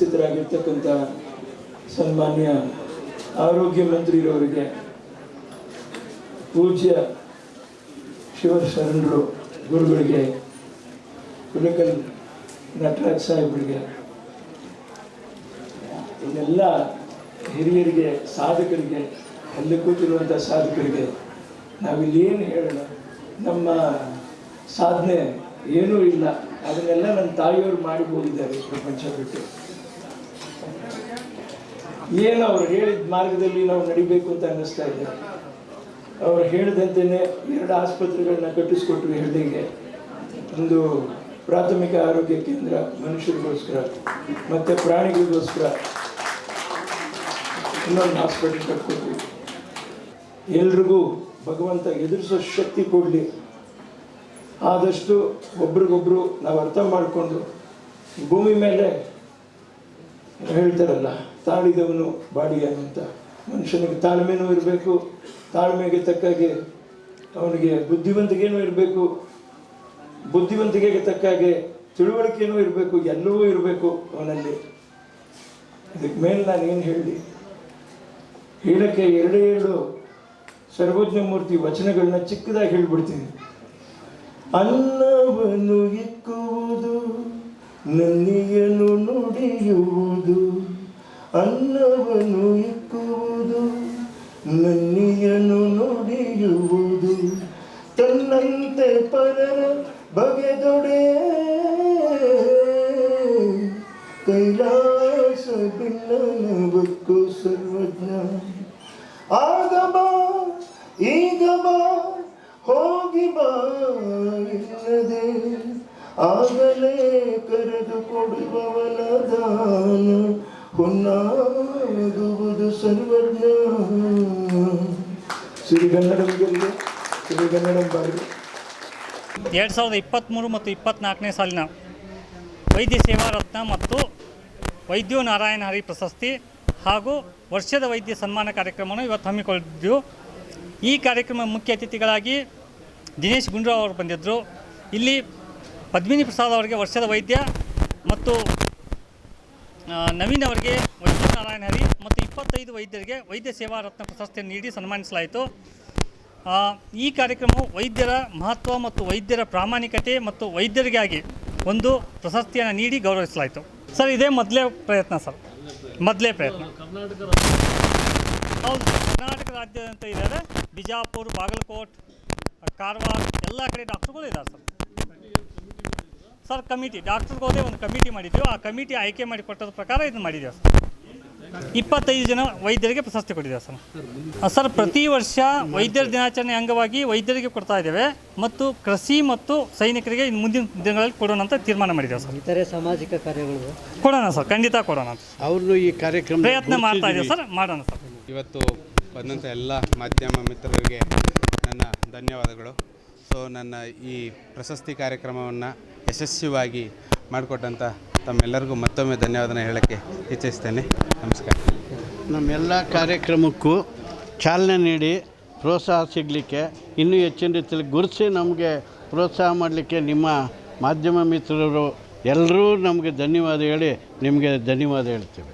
ಉಪಸ್ಥಿತರಾಗಿರ್ತಕ್ಕಂಥ ಸನ್ಮಾನ್ಯ ಆರೋಗ್ಯ ಮಂತ್ರಿಯವರಿಗೆ ಪೂಜ್ಯ ಶಿವಶರಣರು ಗುರುಗಳಿಗೆ ಕುಲಕಲ್ ನಟರಾಜ್ ಸಾಹೇಬರಿಗೆ ಇದೆಲ್ಲ ಹಿರಿಯರಿಗೆ, ಸಾಧಕರಿಗೆ, ಅಲ್ಲಿ ಕೂತಿರುವಂಥ ಸಾಧಕರಿಗೆ ನಾವಿಲ್ಲಿ ಏನು ಹೇಳೋಣ ನಮ್ಮ ಸಾಧನೆ ಏನೂ ಇಲ್ಲ. ಅದನ್ನೆಲ್ಲ ನನ್ನ ತಾಯಿಯವರು ಮಾಡಿ ಹೋಗಿದ್ದಾರೆ ಪ್ರಪಂಚ ಬಿಟ್ಟು. ಏನು ಅವ್ರು ಹೇಳಿದ ಮಾರ್ಗದಲ್ಲಿ ನಾವು ನಡಿಬೇಕು ಅಂತ ಅನ್ನಿಸ್ತಾ ಇದೆ. ಅವ್ರು ಹೇಳಿದಂತೆಯೇ ಎರಡು ಆಸ್ಪತ್ರೆಗಳನ್ನ ಕಟ್ಟಿಸ್ಕೊಟ್ವಿ ಹೇಳ್ದಂಗೆ ಒಂದು ಪ್ರಾಥಮಿಕ ಆರೋಗ್ಯ ಕೇಂದ್ರ ಮನುಷ್ಯರಿಗೋಸ್ಕರ, ಮತ್ತು ಪ್ರಾಣಿಗಳಿಗೋಸ್ಕರ ಇನ್ನೊಂದು ಹಾಸ್ಪಿಟಲ್ ಕಟ್ಕೊಟ್ವಿ ಎಲ್ರಿಗೂ ಭಗವಂತ ಎದುರಿಸೋ ಶಕ್ತಿ ಕೊಡಲಿ. ಆದಷ್ಟು ಒಬ್ರಿಗೊಬ್ರು ನಾವು ಅರ್ಥ ಮಾಡಿಕೊಂಡು ಭೂಮಿ ಮೇಲೆ ಹೇಳ್ತಾರಲ್ಲ, ತಾಳಿದವನು ಬಾಡಿಯಾನು ಅಂತ ಮನುಷ್ಯನಿಗೆ ತಾಳ್ಮೆನೂ ಇರಬೇಕು, ತಾಳ್ಮೆಗೆ ತಕ್ಕಾಗೆ ಅವನಿಗೆ ಬುದ್ಧಿವಂತಿಕೆನೂ ಇರಬೇಕು, ಬುದ್ಧಿವಂತಿಕೆಗೆ ತಕ್ಕಾಗೆ ತಿಳುವಳಿಕೆನೂ ಇರಬೇಕು, ಎಲ್ಲವೂ ಇರಬೇಕು ಅವನಲ್ಲಿ. ಇದಕ್ಕೆ ಮೇಲೆ ನಾನು ಏನು ಹೇಳಿ ಹೇಳಕ್ಕೆ ಎರಡೇ ಎರಡು ಸರ್ವಜ್ಞ ಮೂರ್ತಿ ವಚನಗಳನ್ನ ಚಿಕ್ಕದಾಗಿ ಹೇಳ್ಬಿಡ್ತೀನಿ. ಅನ್ನವನ್ನು ಇಕ್ಕುವುದು ನನ್ನಿಯನು ನುಡಿಯುವುದು ಅನ್ನವನ್ನು ಇಕ್ಕುವುದು ನನ್ನಿಯನು ನುಡಿಯುವುದು, ತನ್ನಂತೆ ಪರರ ಬಗೆದೊಡೆ. ಕೈಲಾಸ ಬಿಲ್ಲನ ಬಕ್ಕು ಸರ್ವಜ್ಞ. ಆಗ ಬಾ ಈಗ ಬಾ ಹೋಗಿ ಬಾ ಎನ್ನದೆ. ಆಗಲೇ ಕರೆದು ದಾನ ಹೊನ್ನಾಗುವುದು ಸರ್ವಜ್ಞ. ಸಿರಿಗನ್ನಡಂ ಸಿರಿಗನ್ನಡ ಬಾಳು ಎರಡು ಸಾವಿರದ ಇಪ್ಪತ್ತ್ಮೂರು ಮತ್ತು ಇಪ್ಪತ್ತ್ನಾಲ್ಕನೇ ಸಾಲಿನ ವೈದ್ಯ ಸೇವಾ ರತ್ನ ಮತ್ತು ವೈದ್ಯೋ ನಾರಾಯಣ ಹರಿ ಪ್ರಶಸ್ತಿ ಹಾಗೂ ವರ್ಷದ ವೈದ್ಯ ಸನ್ಮಾನ ಕಾರ್ಯಕ್ರಮವನ್ನು ಇವತ್ತು ಹಮ್ಮಿಕೊಂಡಿದ್ದು. ಈ ಕಾರ್ಯಕ್ರಮ ಮುಖ್ಯ ಅತಿಥಿಗಳಾಗಿ ದಿನೇಶ್ ಗುಂಡ್ರಾವ್ ಅವರು ಬಂದಿದ್ದರು ಇಲ್ಲಿ ಪದ್ಮಿನಿ ಪ್ರಸಾದ್ ಅವರಿಗೆ ವರ್ಷದ ವೈದ್ಯ ಮತ್ತು ನವೀನ್ ಅವರಿಗೆ ನಾರಾಯಣ ಹರಿ ಮತ್ತು ಇಪ್ಪತ್ತೈದು ವೈದ್ಯರಿಗೆ ವೈದ್ಯ ಸೇವಾ ರತ್ನ ಪ್ರಶಸ್ತಿಯನ್ನು ನೀಡಿ ಸನ್ಮಾನಿಸಲಾಯಿತು. ಈ ಕಾರ್ಯಕ್ರಮವು ವೈದ್ಯರ ಮಹತ್ವ ಮತ್ತು ವೈದ್ಯರ ಪ್ರಾಮಾಣಿಕತೆ ಮತ್ತು ವೈದ್ಯರಿಗಾಗಿ ಒಂದು ಪ್ರಶಸ್ತಿಯನ್ನು ನೀಡಿ ಗೌರವಿಸಲಾಯಿತು. ಸರ್, ಇದೇ ಮೊದಲೇ ಪ್ರಯತ್ನ ಸರ್. ಮೊದಲೇ ಪ್ರಯತ್ನ. ಹೌದು, ಕರ್ನಾಟಕ ರಾಜ್ಯದಂತ ಇದ್ದಾರೆ. ಬಿಜಾಪುರ್, ಬಾಗಲಕೋಟ್ ಕಾರವಾರ, ಎಲ್ಲ ಕಡೆ ಡಾಕ್ಟ್ರುಗಳು ಇದ್ದಾರೆ ಸರ್. ಸರ್ ಕಮಿಟಿ ಡಾಕ್ಟರ್ಗಳದೇ ಒಂದು ಕಮಿಟಿ ಮಾಡಿದ್ದೆವು ಆ ಕಮಿಟಿ ಆಯ್ಕೆ ಮಾಡಿ ಕೊಟ್ಟದ ಪ್ರಕಾರ ಇದನ್ನು ಮಾಡಿದ್ದೇವೆ ಸರ್. ಇಪ್ಪತ್ತೈದು ಜನ ವೈದ್ಯರಿಗೆ ಪ್ರಶಸ್ತಿ ಕೊಟ್ಟಿದ್ದೇವೆ ಸರ್. ಸರ್ ಪ್ರತಿ ವರ್ಷ ವೈದ್ಯರ ದಿನಾಚರಣೆ ಅಂಗವಾಗಿ ವೈದ್ಯರಿಗೆ ಕೊಡ್ತಾ ಇದ್ದೇವೆ ಮತ್ತು ಕೃಷಿ ಮತ್ತು ಸೈನಿಕರಿಗೆ ಇನ್ನು ಮುಂದಿನ ದಿನಗಳಲ್ಲಿ ಕೊಡೋಣ ಅಂತ ತೀರ್ಮಾನ ಮಾಡಿದ್ದೇವೆ ಸರ್. ಇತರೆ ಸಾಮಾಜಿಕ ಕಾರ್ಯಗಳು ಕೊಡೋಣ ಸರ್ ಖಂಡಿತ ಕೊಡೋಣ ಅವರು ಈ ಕಾರ್ಯಕ್ರಮ ಪ್ರಯತ್ನ ಮಾಡ್ತಾ ಇದ್ದೇವೆ ಸರ್ ಮಾಡೋಣ ಸರ್. ಇವತ್ತು ಬಂದಂಥ ಎಲ್ಲ ಮಾಧ್ಯಮ ಮಿತ್ರರಿಗೆ ನನ್ನ ಧನ್ಯವಾದಗಳು. ಸೊ ನನ್ನ ಈ ಪ್ರಶಸ್ತಿ ಕಾರ್ಯಕ್ರಮವನ್ನು ಯಶಸ್ವಿಯಾಗಿ ಮಾಡಿಕೊಟ್ಟಂಥ ತಮ್ಮೆಲ್ಲರಿಗೂ ಮತ್ತೊಮ್ಮೆ ಧನ್ಯವಾದ ಹೇಳೋಕ್ಕೆ ಇಚ್ಛಿಸ್ತೇನೆ. ನಮಸ್ಕಾರ. ನಮ್ಮೆಲ್ಲ ಕಾರ್ಯಕ್ರಮಕ್ಕೂ ಚಾಲನೆ ನೀಡಿ ಪ್ರೋತ್ಸಾಹ ಸಿಗಲಿಕ್ಕೆ ಇನ್ನೂ ಹೆಚ್ಚಿನ ರೀತಿಯಲ್ಲಿ ಗುರುತಿಸಿ ನಮಗೆ ಪ್ರೋತ್ಸಾಹ ಮಾಡಲಿಕ್ಕೆ ನಿಮ್ಮ ಮಾಧ್ಯಮ ಮಿತ್ರರು ಎಲ್ಲರೂ ನಮಗೆ ಧನ್ಯವಾದ ಹೇಳಿ ನಿಮಗೆ ಧನ್ಯವಾದ ಹೇಳ್ತೇವೆ.